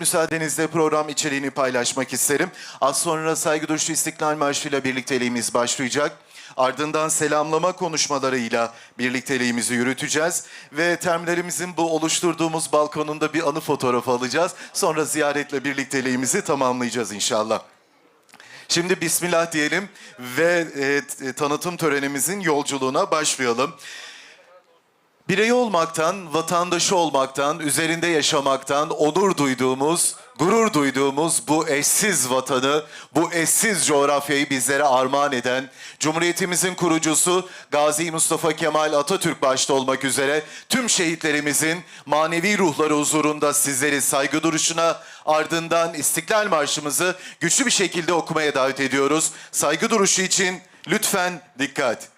Müsaadenizle program içeriğini paylaşmak isterim. Az sonra saygı duruşu İstiklal Marşı ile birlikteliğimiz başlayacak. Ardından selamlama konuşmalarıyla birlikteliğimizi yürüteceğiz. Ve terminalimizin bu oluşturduğumuz balkonunda bir anı fotoğrafı alacağız. Sonra ziyaretle birlikteliğimizi tamamlayacağız inşallah. Şimdi Bismillah diyelim ve e, t- tanıtım törenimizin yolculuğuna başlayalım. Birey olmaktan, vatandaşı olmaktan, üzerinde yaşamaktan onur duyduğumuz, gurur duyduğumuz bu eşsiz vatanı, bu eşsiz coğrafyayı bizlere armağan eden, Cumhuriyetimizin kurucusu Gazi Mustafa Kemal Atatürk başta olmak üzere tüm şehitlerimizin manevi ruhları huzurunda sizleri saygı duruşuna, ardından İstiklal Marşımızı güçlü bir şekilde okumaya davet ediyoruz. Saygı duruşu için lütfen dikkat.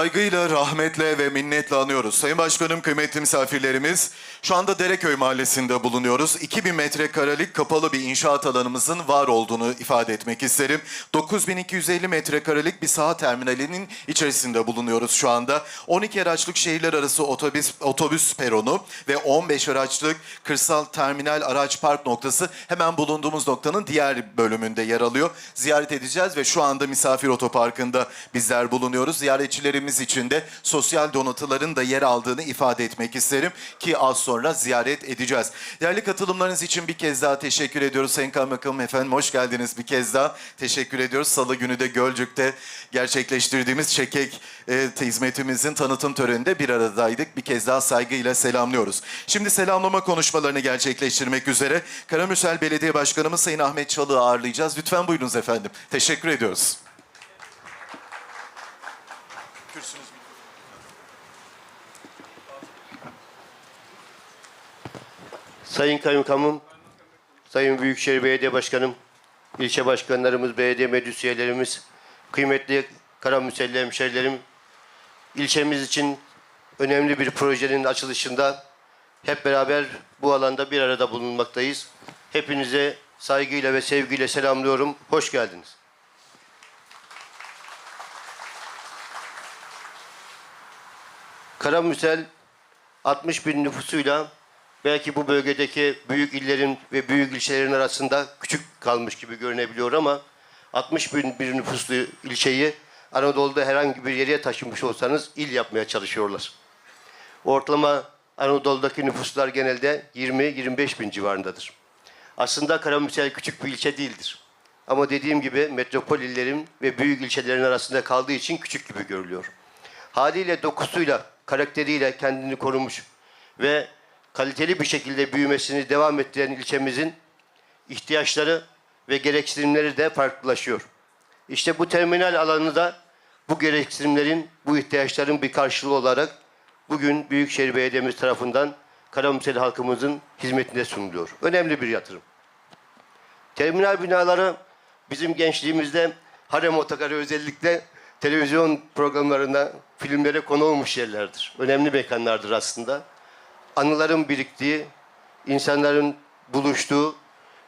Saygıyla, rahmetle ve minnetle anıyoruz. Sayın Başkanım, kıymetli misafirlerimiz, şu anda Dereköy Mahallesi'nde bulunuyoruz. 2000 metrekarelik kapalı bir inşaat alanımızın var olduğunu ifade etmek isterim. 9250 metrekarelik bir saha terminalinin içerisinde bulunuyoruz şu anda. 12 araçlık şehirler arası otobüs, otobüs peronu ve 15 araçlık kırsal terminal araç park noktası hemen bulunduğumuz noktanın diğer bölümünde yer alıyor. Ziyaret edeceğiz ve şu anda misafir otoparkında bizler bulunuyoruz. Ziyaretçilerimiz için de sosyal donatıların da yer aldığını ifade etmek isterim ki az sonra ziyaret edeceğiz. Değerli katılımlarınız için bir kez daha teşekkür ediyoruz. Sayın Kaymakamım efendim hoş geldiniz bir kez daha. Teşekkür ediyoruz. Salı günü de Gölcük'te gerçekleştirdiğimiz çekek e, hizmetimizin tanıtım töreninde bir aradaydık. Bir kez daha saygıyla selamlıyoruz. Şimdi selamlama konuşmalarını gerçekleştirmek üzere Karamürsel Belediye Başkanımız Sayın Ahmet Çalık'ı ağırlayacağız. Lütfen buyurunuz efendim. Teşekkür ediyoruz. Sayın Kaymakamım, Sayın Büyükşehir Belediye Başkanım, ilçe başkanlarımız, belediye meclis üyelerimiz, kıymetli Karamüselli hemşerilerim, ilçemiz için önemli bir projenin açılışında hep beraber bu alanda bir arada bulunmaktayız. Hepinize saygıyla ve sevgiyle selamlıyorum. Hoş geldiniz. Karamüsel 60 bin nüfusuyla belki bu bölgedeki büyük illerin ve büyük ilçelerin arasında küçük kalmış gibi görünebiliyor ama 60 bin bir nüfuslu ilçeyi Anadolu'da herhangi bir yere taşımış olsanız il yapmaya çalışıyorlar. Ortalama Anadolu'daki nüfuslar genelde 20-25 bin civarındadır. Aslında Karamürsel küçük bir ilçe değildir. Ama dediğim gibi metropol illerin ve büyük ilçelerin arasında kaldığı için küçük gibi görülüyor. Haliyle dokusuyla, karakteriyle kendini korumuş ve kaliteli bir şekilde büyümesini devam ettiren ilçemizin ihtiyaçları ve gereksinimleri de farklılaşıyor. İşte bu terminal alanı da bu gereksinimlerin, bu ihtiyaçların bir karşılığı olarak bugün Büyükşehir Belediye'miz tarafından Karamürsel halkımızın hizmetine sunuluyor. Önemli bir yatırım. Terminal binaları bizim gençliğimizde harem otogarı özellikle televizyon programlarında filmlere konu olmuş yerlerdir. Önemli mekanlardır aslında. Anıların biriktiği, insanların buluştuğu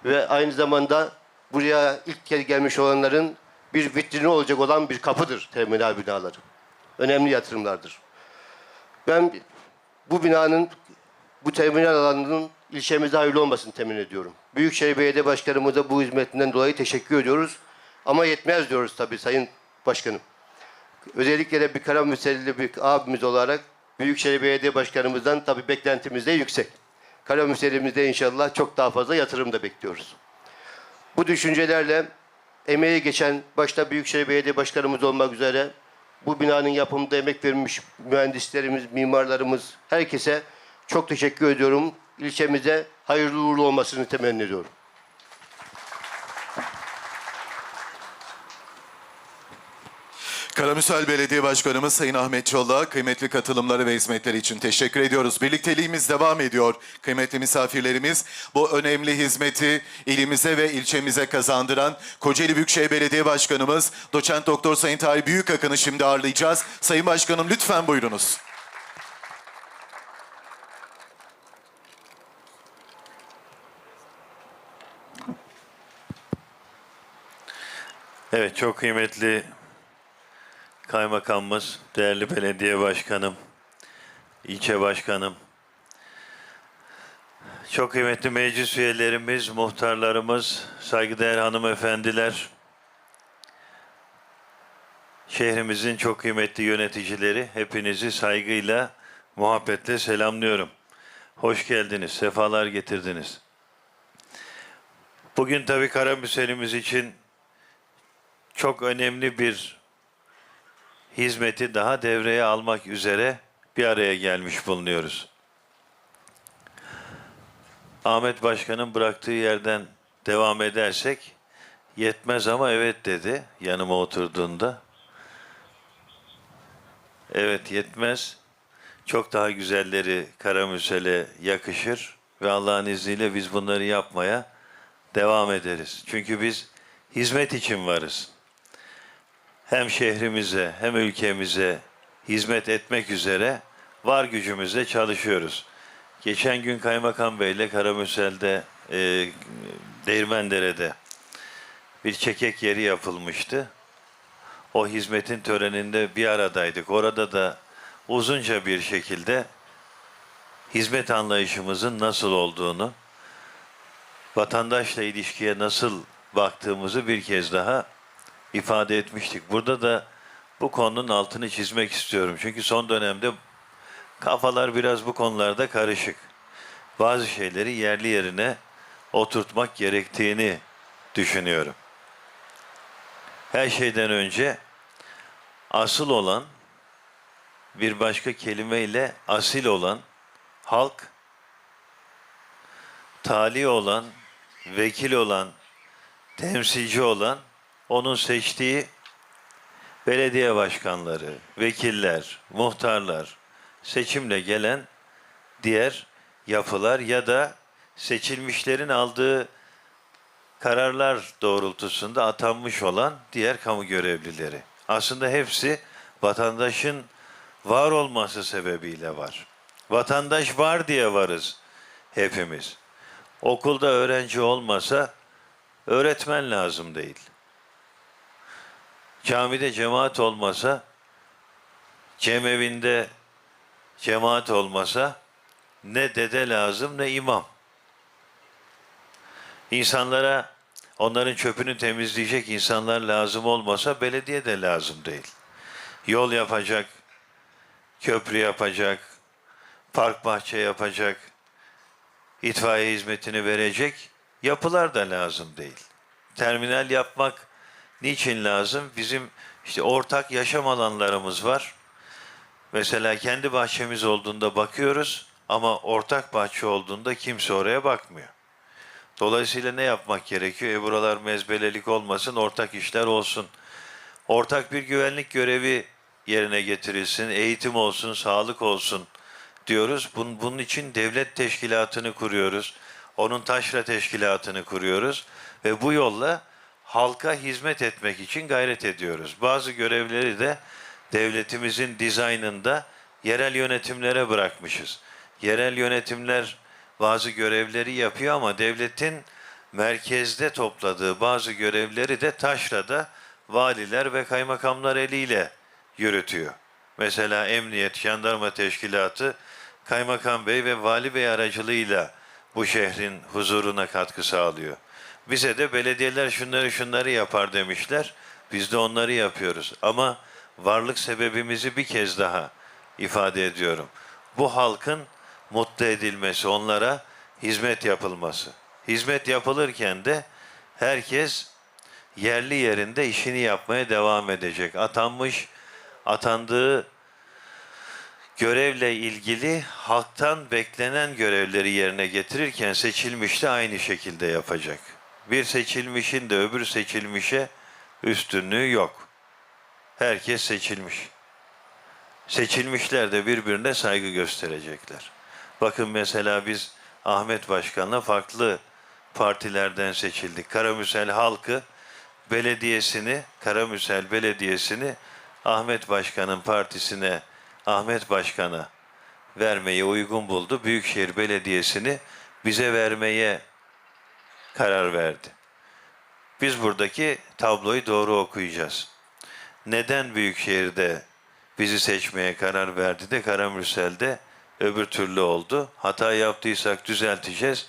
ve aynı zamanda buraya ilk kez gelmiş olanların bir vitrini olacak olan bir kapıdır terminal binaları. önemli yatırımlardır. Ben bu binanın, bu terminal alanının ilçemize hayırlı olmasını temin ediyorum. Büyükşehir Belediye Başkanımıza bu hizmetinden dolayı teşekkür ediyoruz. Ama yetmez diyoruz tabii Sayın Başkanım. Özellikle de bir Karamürselli bir abimiz olarak Büyükşehir Belediye Başkanımızdan tabii beklentimiz de yüksek. Karamürselimizde inşallah çok daha fazla yatırım da bekliyoruz. Bu düşüncelerle emeği geçen başta Büyükşehir Belediye Başkanımız olmak üzere bu binanın yapımında emek vermiş mühendislerimiz, mimarlarımız, herkese çok teşekkür ediyorum. İlçemize hayırlı uğurlu olmasını temenni ediyorum. Karamüsel Belediye Başkanımız Sayın Ahmet Çolak'a kıymetli katılımları ve hizmetleri için teşekkür ediyoruz. Birlikteliğimiz devam ediyor. Kıymetli misafirlerimiz bu önemli hizmeti ilimize ve ilçemize kazandıran Kocaeli Büyükşehir Belediye Başkanımız Doçent Doktor Sayın Tarih Büyükakın'ı şimdi ağırlayacağız. Sayın Başkanım lütfen buyurunuz. Evet çok kıymetli kaymakamımız, değerli belediye başkanım, ilçe başkanım, çok kıymetli meclis üyelerimiz, muhtarlarımız, saygıdeğer hanımefendiler, şehrimizin çok kıymetli yöneticileri, hepinizi saygıyla, muhabbetle selamlıyorum. Hoş geldiniz, sefalar getirdiniz. Bugün tabii Karamüselimiz için çok önemli bir hizmeti daha devreye almak üzere bir araya gelmiş bulunuyoruz. Ahmet Başkan'ın bıraktığı yerden devam edersek yetmez ama evet dedi yanıma oturduğunda. Evet yetmez. Çok daha güzelleri Karamüsel'e yakışır ve Allah'ın izniyle biz bunları yapmaya devam ederiz. Çünkü biz hizmet için varız hem şehrimize hem ülkemize hizmet etmek üzere var gücümüzle çalışıyoruz. Geçen gün Kaymakam Bey ile Karamürsel'de, e, Değirmendere'de bir çekek yeri yapılmıştı. O hizmetin töreninde bir aradaydık. Orada da uzunca bir şekilde hizmet anlayışımızın nasıl olduğunu, vatandaşla ilişkiye nasıl baktığımızı bir kez daha ifade etmiştik. Burada da bu konunun altını çizmek istiyorum. Çünkü son dönemde kafalar biraz bu konularda karışık. Bazı şeyleri yerli yerine oturtmak gerektiğini düşünüyorum. Her şeyden önce asıl olan bir başka kelimeyle asil olan halk, tali olan, vekil olan, temsilci olan onun seçtiği belediye başkanları, vekiller, muhtarlar, seçimle gelen diğer yapılar ya da seçilmişlerin aldığı kararlar doğrultusunda atanmış olan diğer kamu görevlileri. Aslında hepsi vatandaşın var olması sebebiyle var. Vatandaş var diye varız hepimiz. Okulda öğrenci olmasa öğretmen lazım değil. Camide cemaat olmasa, cemevinde cemaat olmasa ne dede lazım ne imam. İnsanlara onların çöpünü temizleyecek insanlar lazım olmasa belediye de lazım değil. Yol yapacak, köprü yapacak, park bahçe yapacak, itfaiye hizmetini verecek yapılar da lazım değil. Terminal yapmak niçin lazım? Bizim işte ortak yaşam alanlarımız var. Mesela kendi bahçemiz olduğunda bakıyoruz ama ortak bahçe olduğunda kimse oraya bakmıyor. Dolayısıyla ne yapmak gerekiyor? E buralar mezbelelik olmasın, ortak işler olsun. Ortak bir güvenlik görevi yerine getirilsin, eğitim olsun, sağlık olsun diyoruz. Bunun, için devlet teşkilatını kuruyoruz. Onun taşra teşkilatını kuruyoruz ve bu yolla halka hizmet etmek için gayret ediyoruz. Bazı görevleri de devletimizin dizaynında yerel yönetimlere bırakmışız. Yerel yönetimler bazı görevleri yapıyor ama devletin merkezde topladığı bazı görevleri de taşrada valiler ve kaymakamlar eliyle yürütüyor. Mesela emniyet, jandarma teşkilatı, kaymakam bey ve vali bey aracılığıyla bu şehrin huzuruna katkı sağlıyor. Bize de belediyeler şunları şunları yapar demişler. Biz de onları yapıyoruz. Ama varlık sebebimizi bir kez daha ifade ediyorum. Bu halkın mutlu edilmesi, onlara hizmet yapılması. Hizmet yapılırken de herkes yerli yerinde işini yapmaya devam edecek. Atanmış, atandığı görevle ilgili halktan beklenen görevleri yerine getirirken seçilmiş de aynı şekilde yapacak. Bir seçilmişin de öbür seçilmişe üstünlüğü yok. Herkes seçilmiş. Seçilmişler de birbirine saygı gösterecekler. Bakın mesela biz Ahmet Başkan'la farklı partilerden seçildik. Karamüsel halkı belediyesini, Karamüsel Belediyesi'ni Ahmet Başkan'ın partisine, Ahmet Başkan'a vermeyi uygun buldu. Büyükşehir Belediyesi'ni bize vermeye karar verdi. Biz buradaki tabloyu doğru okuyacağız. Neden Büyükşehir'de bizi seçmeye karar verdi de Karamürsel'de öbür türlü oldu. Hata yaptıysak düzelteceğiz.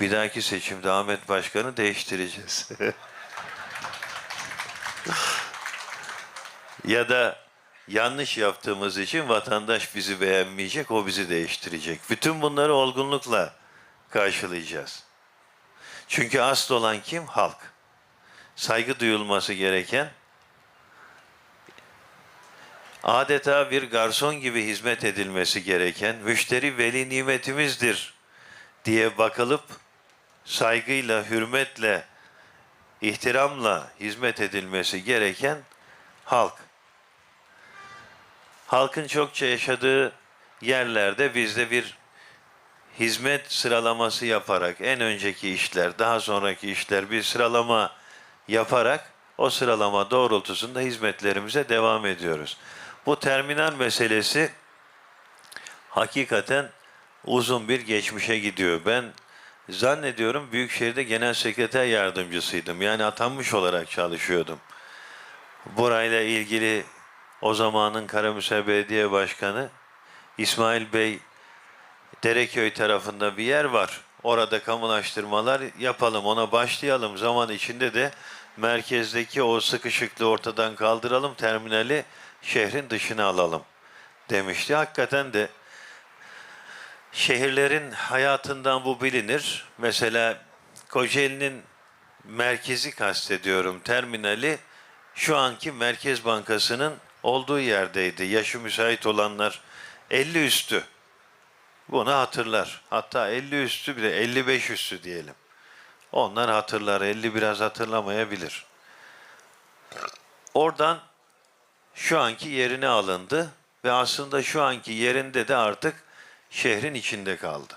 Bir dahaki seçimde Ahmet Başkan'ı değiştireceğiz. ya da yanlış yaptığımız için vatandaş bizi beğenmeyecek, o bizi değiştirecek. Bütün bunları olgunlukla karşılayacağız. Çünkü asıl olan kim? Halk. Saygı duyulması gereken adeta bir garson gibi hizmet edilmesi gereken müşteri veli nimetimizdir diye bakılıp saygıyla, hürmetle, ihtiramla hizmet edilmesi gereken halk. Halkın çokça yaşadığı yerlerde bizde bir hizmet sıralaması yaparak en önceki işler, daha sonraki işler bir sıralama yaparak o sıralama doğrultusunda hizmetlerimize devam ediyoruz. Bu terminal meselesi hakikaten uzun bir geçmişe gidiyor. Ben zannediyorum Büyükşehir'de genel sekreter yardımcısıydım. Yani atanmış olarak çalışıyordum. Burayla ilgili o zamanın Karamürsel Belediye Başkanı İsmail Bey Dereköy tarafında bir yer var. Orada kamulaştırmalar yapalım, ona başlayalım. Zaman içinde de merkezdeki o sıkışıklığı ortadan kaldıralım, terminali şehrin dışına alalım demişti. Hakikaten de şehirlerin hayatından bu bilinir. Mesela Kocaeli'nin merkezi kastediyorum, terminali şu anki Merkez Bankası'nın olduğu yerdeydi. Yaşı müsait olanlar 50 üstü. Bunu hatırlar. Hatta 50 üstü bile 55 üstü diyelim. Onlar hatırlar. 50 biraz hatırlamayabilir. Oradan şu anki yerine alındı ve aslında şu anki yerinde de artık şehrin içinde kaldı.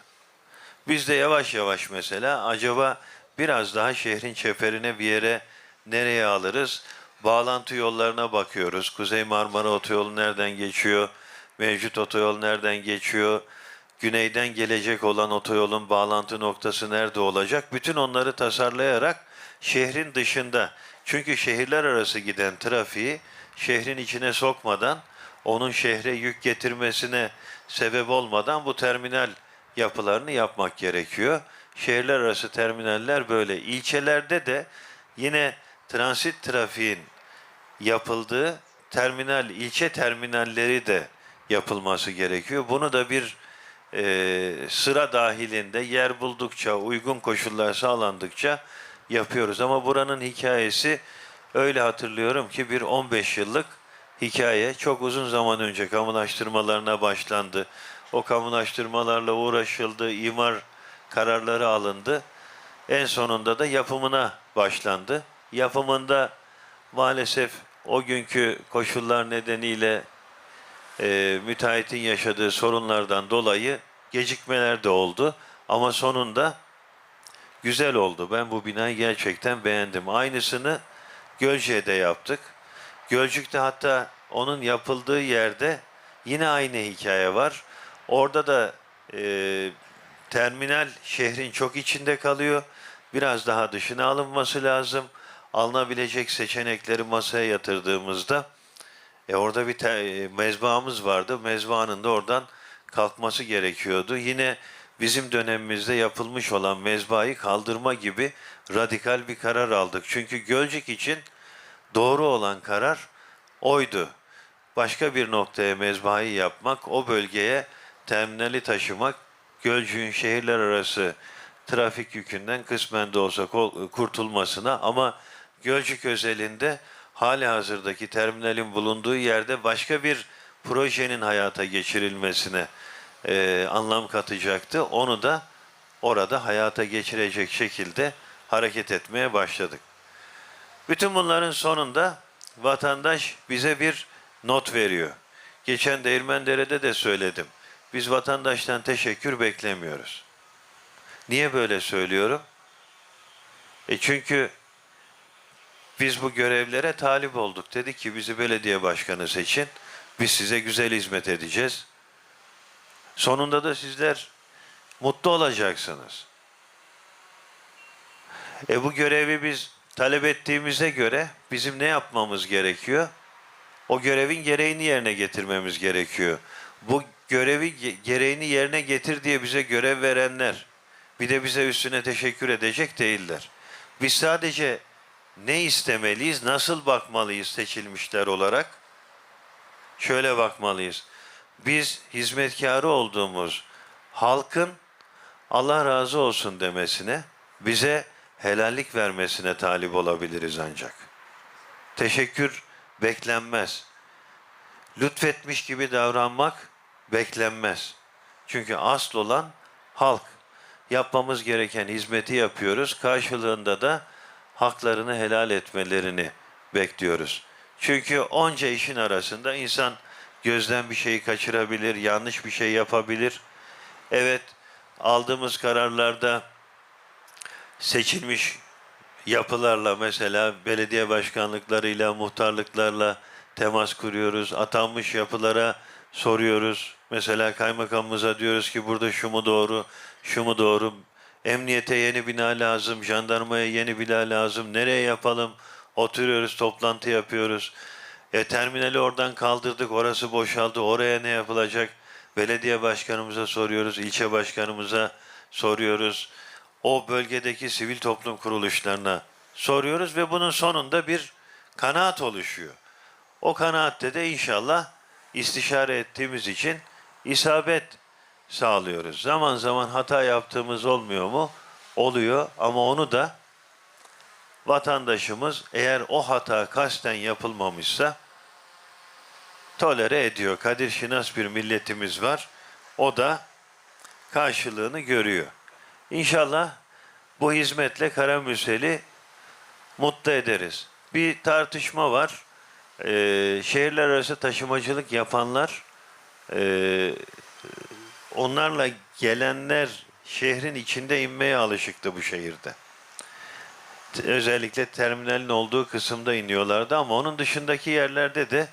Biz de yavaş yavaş mesela acaba biraz daha şehrin çeperine bir yere nereye alırız? Bağlantı yollarına bakıyoruz. Kuzey Marmara Otoyolu nereden geçiyor? Mevcut otoyol nereden geçiyor? Güneyden gelecek olan otoyolun bağlantı noktası nerede olacak? Bütün onları tasarlayarak şehrin dışında çünkü şehirler arası giden trafiği şehrin içine sokmadan onun şehre yük getirmesine sebep olmadan bu terminal yapılarını yapmak gerekiyor. Şehirler arası terminaller böyle. İlçelerde de yine transit trafiğin yapıldığı terminal, ilçe terminalleri de yapılması gerekiyor. Bunu da bir e, sıra dahilinde yer buldukça, uygun koşullar sağlandıkça yapıyoruz. Ama buranın hikayesi öyle hatırlıyorum ki bir 15 yıllık hikaye. Çok uzun zaman önce kamulaştırmalarına başlandı. O kamulaştırmalarla uğraşıldı, imar kararları alındı. En sonunda da yapımına başlandı. Yapımında maalesef o günkü koşullar nedeniyle e, müteahhitin yaşadığı sorunlardan dolayı gecikmeler de oldu. Ama sonunda güzel oldu. Ben bu binayı gerçekten beğendim. Aynısını Gölce'de yaptık. Gölcük'te hatta onun yapıldığı yerde yine aynı hikaye var. Orada da e, terminal şehrin çok içinde kalıyor. Biraz daha dışına alınması lazım. Alınabilecek seçenekleri masaya yatırdığımızda E orada bir te- e, mezbahamız vardı. Mezbahanın da oradan kalkması gerekiyordu. Yine bizim dönemimizde yapılmış olan mezbahayı kaldırma gibi radikal bir karar aldık. Çünkü Gölcük için doğru olan karar oydu. Başka bir noktaya mezbahayı yapmak, o bölgeye terminali taşımak, Gölcük'ün şehirler arası trafik yükünden kısmen de olsa kurtulmasına ama Gölcük özelinde hali hazırdaki terminalin bulunduğu yerde başka bir projenin hayata geçirilmesine e, anlam katacaktı. Onu da orada hayata geçirecek şekilde hareket etmeye başladık. Bütün bunların sonunda vatandaş bize bir not veriyor. Geçen Değirmendere'de de söyledim. Biz vatandaştan teşekkür beklemiyoruz. Niye böyle söylüyorum? E çünkü biz bu görevlere talip olduk. Dedik ki bizi belediye başkanı seçin. Biz size güzel hizmet edeceğiz. Sonunda da sizler mutlu olacaksınız. E bu görevi biz talep ettiğimize göre bizim ne yapmamız gerekiyor? O görevin gereğini yerine getirmemiz gerekiyor. Bu görevi ge- gereğini yerine getir diye bize görev verenler bir de bize üstüne teşekkür edecek değiller. Biz sadece ne istemeliyiz, nasıl bakmalıyız seçilmişler olarak? Şöyle bakmalıyız. Biz hizmetkarı olduğumuz halkın Allah razı olsun demesine, bize helallik vermesine talip olabiliriz ancak. Teşekkür beklenmez. Lütfetmiş gibi davranmak beklenmez. Çünkü asıl olan halk. Yapmamız gereken hizmeti yapıyoruz. Karşılığında da haklarını helal etmelerini bekliyoruz. Çünkü onca işin arasında insan gözden bir şeyi kaçırabilir, yanlış bir şey yapabilir. Evet, aldığımız kararlarda seçilmiş yapılarla mesela belediye başkanlıklarıyla, muhtarlıklarla temas kuruyoruz. Atanmış yapılara soruyoruz. Mesela kaymakamımıza diyoruz ki burada şu mu doğru, şu mu doğru. Emniyete yeni bina lazım, jandarmaya yeni bina lazım. Nereye yapalım? Oturuyoruz, toplantı yapıyoruz. E, terminali oradan kaldırdık, orası boşaldı. Oraya ne yapılacak? Belediye başkanımıza soruyoruz, ilçe başkanımıza soruyoruz. O bölgedeki sivil toplum kuruluşlarına soruyoruz ve bunun sonunda bir kanaat oluşuyor. O kanaatte de inşallah istişare ettiğimiz için isabet sağlıyoruz. Zaman zaman hata yaptığımız olmuyor mu? Oluyor ama onu da vatandaşımız eğer o hata kasten yapılmamışsa tolere ediyor. Kadir Şinas bir milletimiz var. O da karşılığını görüyor. İnşallah bu hizmetle Karamürsel'i mutlu ederiz. Bir tartışma var. Ee, şehirler arası taşımacılık yapanlar e, onlarla gelenler şehrin içinde inmeye alışıktı bu şehirde. Özellikle terminalin olduğu kısımda iniyorlardı ama onun dışındaki yerlerde de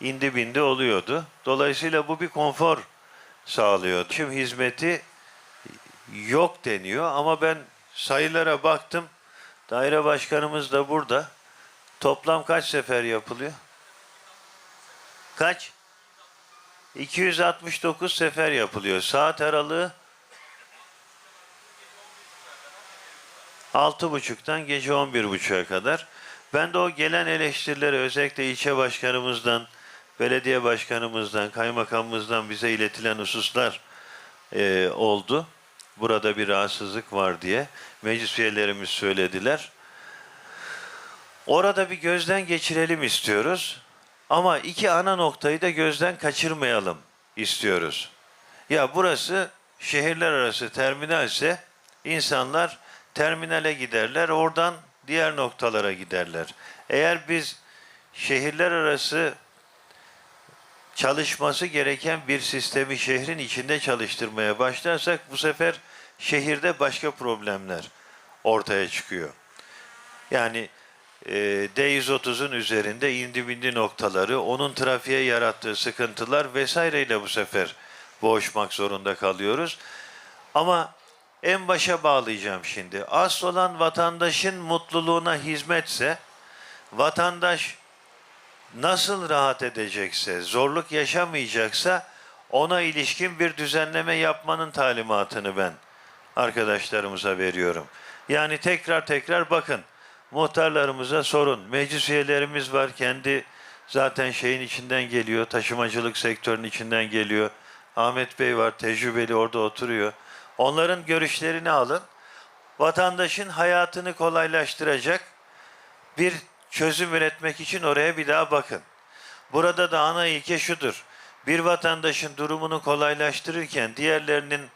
indi bindi oluyordu. Dolayısıyla bu bir konfor sağlıyordu. Şimdi hizmeti yok deniyor ama ben sayılara baktım. Daire başkanımız da burada. Toplam kaç sefer yapılıyor? Kaç? 269 sefer yapılıyor. Saat aralığı altı buçuktan gece 11.30'a kadar. Ben de o gelen eleştirileri özellikle ilçe başkanımızdan, belediye başkanımızdan, kaymakamımızdan bize iletilen hususlar e, oldu. Burada bir rahatsızlık var diye meclis üyelerimiz söylediler. Orada bir gözden geçirelim istiyoruz. Ama iki ana noktayı da gözden kaçırmayalım istiyoruz. Ya burası şehirler arası terminalse insanlar terminale giderler, oradan diğer noktalara giderler. Eğer biz şehirler arası çalışması gereken bir sistemi şehrin içinde çalıştırmaya başlarsak bu sefer şehirde başka problemler ortaya çıkıyor. Yani e, D130'un üzerinde indi bindi noktaları, onun trafiğe yarattığı sıkıntılar vesaireyle bu sefer boğuşmak zorunda kalıyoruz. Ama en başa bağlayacağım şimdi. Asıl olan vatandaşın mutluluğuna hizmetse, vatandaş nasıl rahat edecekse, zorluk yaşamayacaksa ona ilişkin bir düzenleme yapmanın talimatını ben arkadaşlarımıza veriyorum. Yani tekrar tekrar bakın. Muhtarlarımıza sorun. Meclis üyelerimiz var. Kendi zaten şeyin içinden geliyor. Taşımacılık sektörünün içinden geliyor. Ahmet Bey var. Tecrübeli orada oturuyor. Onların görüşlerini alın. Vatandaşın hayatını kolaylaştıracak bir çözüm üretmek için oraya bir daha bakın. Burada da ana ilke şudur. Bir vatandaşın durumunu kolaylaştırırken diğerlerinin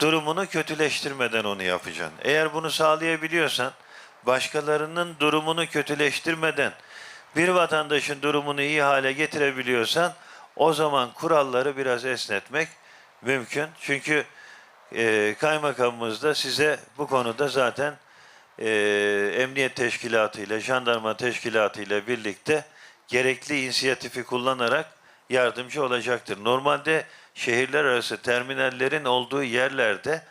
durumunu kötüleştirmeden onu yapacaksın. Eğer bunu sağlayabiliyorsan başkalarının durumunu kötüleştirmeden bir vatandaşın durumunu iyi hale getirebiliyorsan o zaman kuralları biraz esnetmek mümkün. Çünkü e, kaymakamımız da size bu konuda zaten e, emniyet teşkilatı ile jandarma teşkilatı ile birlikte gerekli inisiyatifi kullanarak yardımcı olacaktır. Normalde şehirler arası terminallerin olduğu yerlerde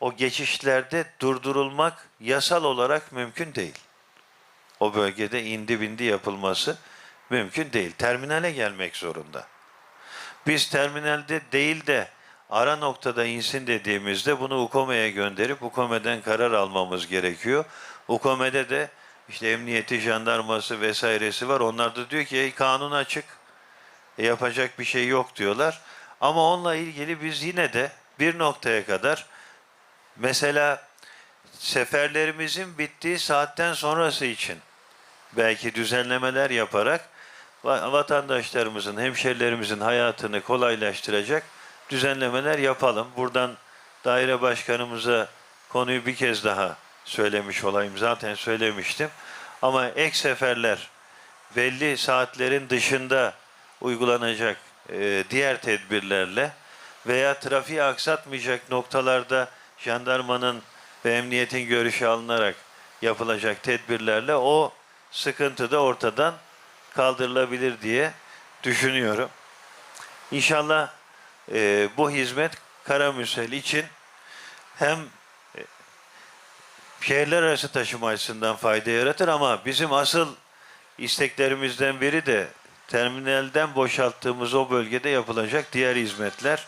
o geçişlerde durdurulmak yasal olarak mümkün değil. O bölgede indi bindi yapılması mümkün değil. Terminale gelmek zorunda. Biz terminalde değil de ara noktada insin dediğimizde bunu UKOME'ye gönderip UKOME'den karar almamız gerekiyor. UKOME'de de işte emniyeti, jandarması vesairesi var. Onlar da diyor ki "Ey, kanun açık. E, yapacak bir şey yok diyorlar. Ama onunla ilgili biz yine de bir noktaya kadar mesela seferlerimizin bittiği saatten sonrası için belki düzenlemeler yaparak va- vatandaşlarımızın, hemşerilerimizin hayatını kolaylaştıracak düzenlemeler yapalım. Buradan daire başkanımıza konuyu bir kez daha söylemiş olayım. Zaten söylemiştim. Ama ek seferler belli saatlerin dışında uygulanacak e, diğer tedbirlerle veya trafiği aksatmayacak noktalarda jandarmanın ve emniyetin görüşü alınarak yapılacak tedbirlerle o sıkıntı da ortadan kaldırılabilir diye düşünüyorum. İnşallah e, bu hizmet Karamürsel için hem e, şehirler arası taşıma açısından fayda yaratır ama bizim asıl isteklerimizden biri de terminalden boşalttığımız o bölgede yapılacak diğer hizmetler.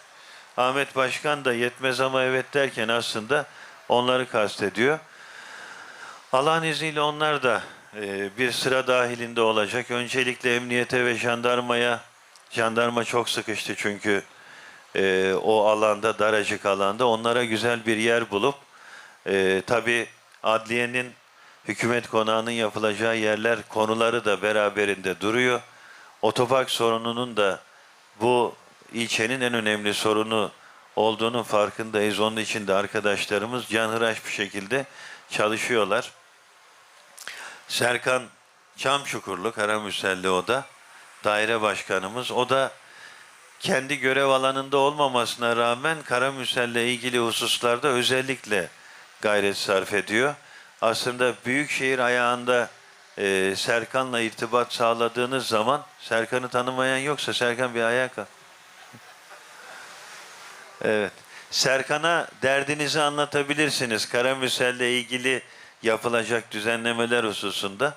Ahmet Başkan da yetmez ama evet derken aslında onları kastediyor. Allah'ın izniyle onlar da e, bir sıra dahilinde olacak. Öncelikle emniyete ve jandarmaya, jandarma çok sıkıştı çünkü e, o alanda, daracık alanda onlara güzel bir yer bulup e, tabi adliyenin hükümet konağının yapılacağı yerler konuları da beraberinde duruyor. Otopark sorununun da bu ilçenin en önemli sorunu olduğunun farkındayız. Onun için de arkadaşlarımız canhıraş bir şekilde çalışıyorlar. Serkan Çamçukurlu, Karamüselli o da, daire başkanımız. O da kendi görev alanında olmamasına rağmen Karamüsel'le ilgili hususlarda özellikle gayret sarf ediyor. Aslında Büyükşehir ayağında e, Serkan'la irtibat sağladığınız zaman Serkan'ı tanımayan yoksa Serkan bir ayağa kalk. Evet. Serkan'a derdinizi anlatabilirsiniz. Karamüsel'le ilgili yapılacak düzenlemeler hususunda.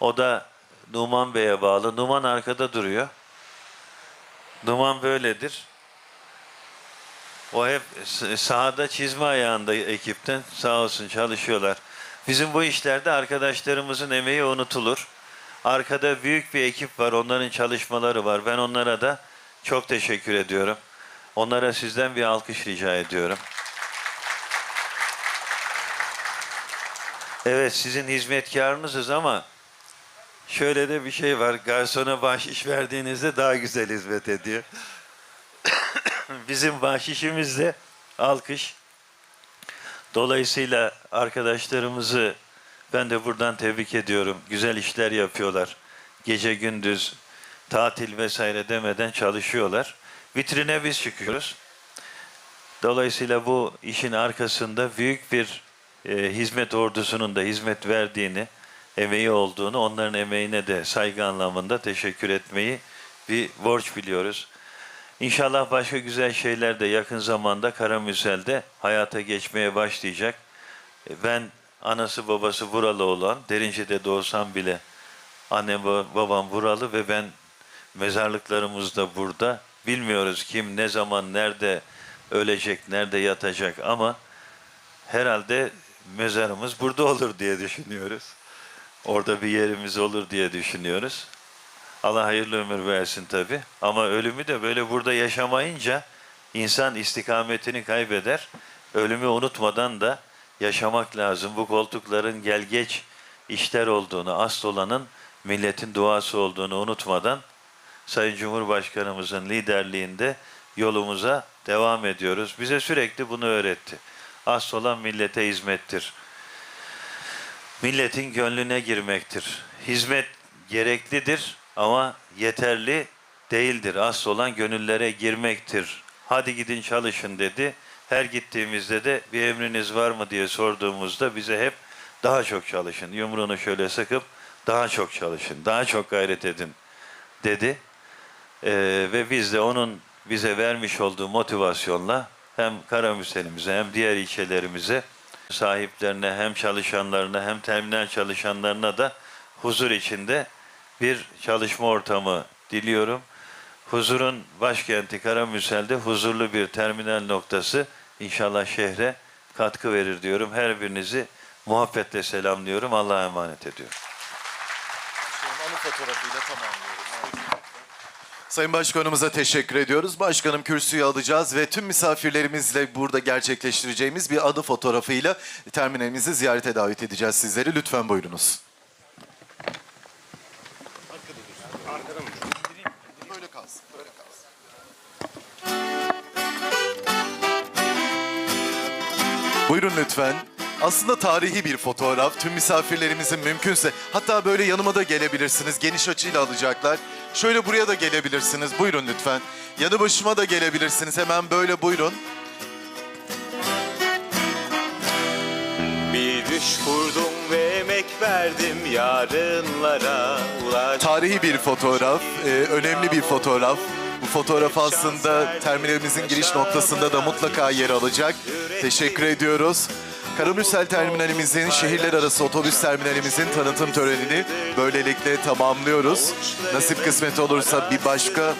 O da Numan Bey'e bağlı. Numan arkada duruyor. Numan böyledir. O hep sahada çizme ayağında ekipten sağ olsun çalışıyorlar. Bizim bu işlerde arkadaşlarımızın emeği unutulur. Arkada büyük bir ekip var, onların çalışmaları var. Ben onlara da çok teşekkür ediyorum. Onlara sizden bir alkış rica ediyorum. Evet sizin hizmetkarınızız ama şöyle de bir şey var. Garsona bahşiş verdiğinizde daha güzel hizmet ediyor. Bizim bahşişimiz de alkış. Dolayısıyla arkadaşlarımızı ben de buradan tebrik ediyorum. Güzel işler yapıyorlar. Gece gündüz tatil vesaire demeden çalışıyorlar. Vitrine biz çıkıyoruz. Dolayısıyla bu işin arkasında büyük bir e, hizmet ordusunun da hizmet verdiğini, emeği olduğunu, onların emeğine de saygı anlamında teşekkür etmeyi bir borç biliyoruz. İnşallah başka güzel şeyler de yakın zamanda Karamüsel'de hayata geçmeye başlayacak. E, Ben anası babası buralı olan, Derince'de doğsam bile Annem ba- babam buralı ve ben mezarlıklarımız da burada. Bilmiyoruz kim ne zaman nerede ölecek, nerede yatacak ama herhalde mezarımız burada olur diye düşünüyoruz. Orada bir yerimiz olur diye düşünüyoruz. Allah hayırlı ömür versin tabi. Ama ölümü de böyle burada yaşamayınca insan istikametini kaybeder. Ölümü unutmadan da yaşamak lazım. Bu koltukların gel geç işler olduğunu, asıl olanın milletin duası olduğunu unutmadan Sayın Cumhurbaşkanımızın liderliğinde yolumuza devam ediyoruz. Bize sürekli bunu öğretti. Asıl olan millete hizmettir milletin gönlüne girmektir. Hizmet gereklidir ama yeterli değildir. Asıl olan gönüllere girmektir. Hadi gidin çalışın dedi. Her gittiğimizde de bir emriniz var mı diye sorduğumuzda bize hep daha çok çalışın. Yumruğunu şöyle sıkıp daha çok çalışın, daha çok gayret edin dedi. Ee, ve biz de onun bize vermiş olduğu motivasyonla hem Karamürsel'imize hem diğer ilçelerimize sahiplerine hem çalışanlarına hem terminal çalışanlarına da huzur içinde bir çalışma ortamı diliyorum. Huzurun başkenti Karamürsel'de huzurlu bir terminal noktası inşallah şehre katkı verir diyorum. Her birinizi muhabbetle selamlıyorum. Allah'a emanet ediyorum. Tamamlıyoruz. Sayın Başkanımıza teşekkür ediyoruz. Başkanım kürsüyü alacağız ve tüm misafirlerimizle burada gerçekleştireceğimiz bir adı fotoğrafıyla terminalimizi ziyarete davet edeceğiz sizleri. Lütfen buyurunuz. Buyurun lütfen. Aslında tarihi bir fotoğraf. Tüm misafirlerimizin mümkünse hatta böyle yanıma da gelebilirsiniz. Geniş açıyla alacaklar. Şöyle buraya da gelebilirsiniz. Buyurun lütfen. Yanı başıma da gelebilirsiniz. Hemen böyle buyurun. Bir düş kurdum ve emek verdim yarınlara ulaş. Tarihi bir fotoğraf, e, önemli bir fotoğraf. Bu fotoğraf aslında terminalimizin giriş noktasında da mutlaka yer alacak. Teşekkür ediyoruz. Karamürsel terminalimizin şehirler arası otobüs terminalimizin tanıtım törenini böylelikle tamamlıyoruz. Nasip kısmet olursa bir başka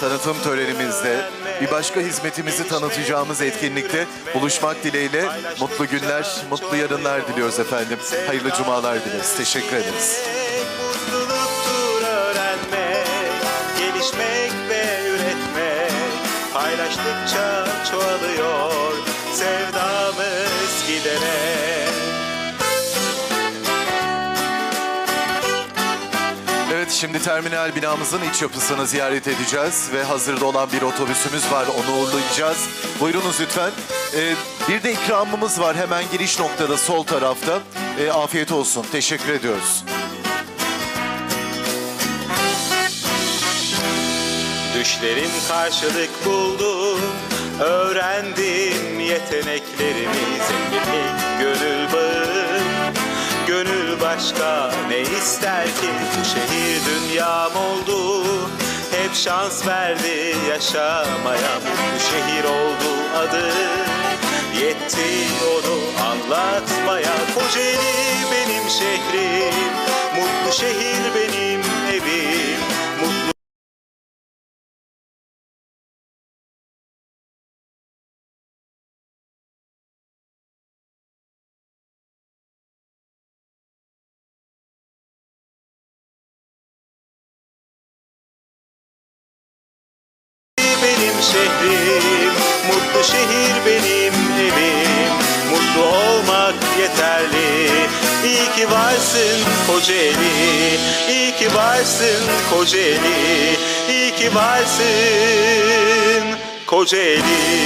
tanıtım törenimizde, bir başka hizmetimizi tanıtacağımız etkinlikte buluşmak dileğiyle mutlu günler, mutlu yarınlar diliyoruz efendim. Hayırlı cumalar dileriz. Teşekkür ederiz. Gelişmek ve üretmek. Paylaştıkça çoğalıyor şimdi terminal binamızın iç yapısını ziyaret edeceğiz ve hazırda olan bir otobüsümüz var onu uğurlayacağız. Buyurunuz lütfen. Ee, bir de ikramımız var hemen giriş noktada sol tarafta. Ee, afiyet olsun teşekkür ediyoruz. Düşlerim karşılık buldu Öğrendim yeteneklerimi Zenginlik gönül bağı Gönül başka ne ister ki? Bu şehir dünyam oldu Hep şans verdi yaşamaya. Bu şehir oldu adı Yetti onu anlatmaya. Kocaeli benim şehrim Mutlu şehir benim evim şehrim Mutlu şehir benim evim. Mutlu olmak yeterli. İyi ki varsın Kocaeli. İyi ki varsın Kocaeli. İyi ki varsın Kocaeli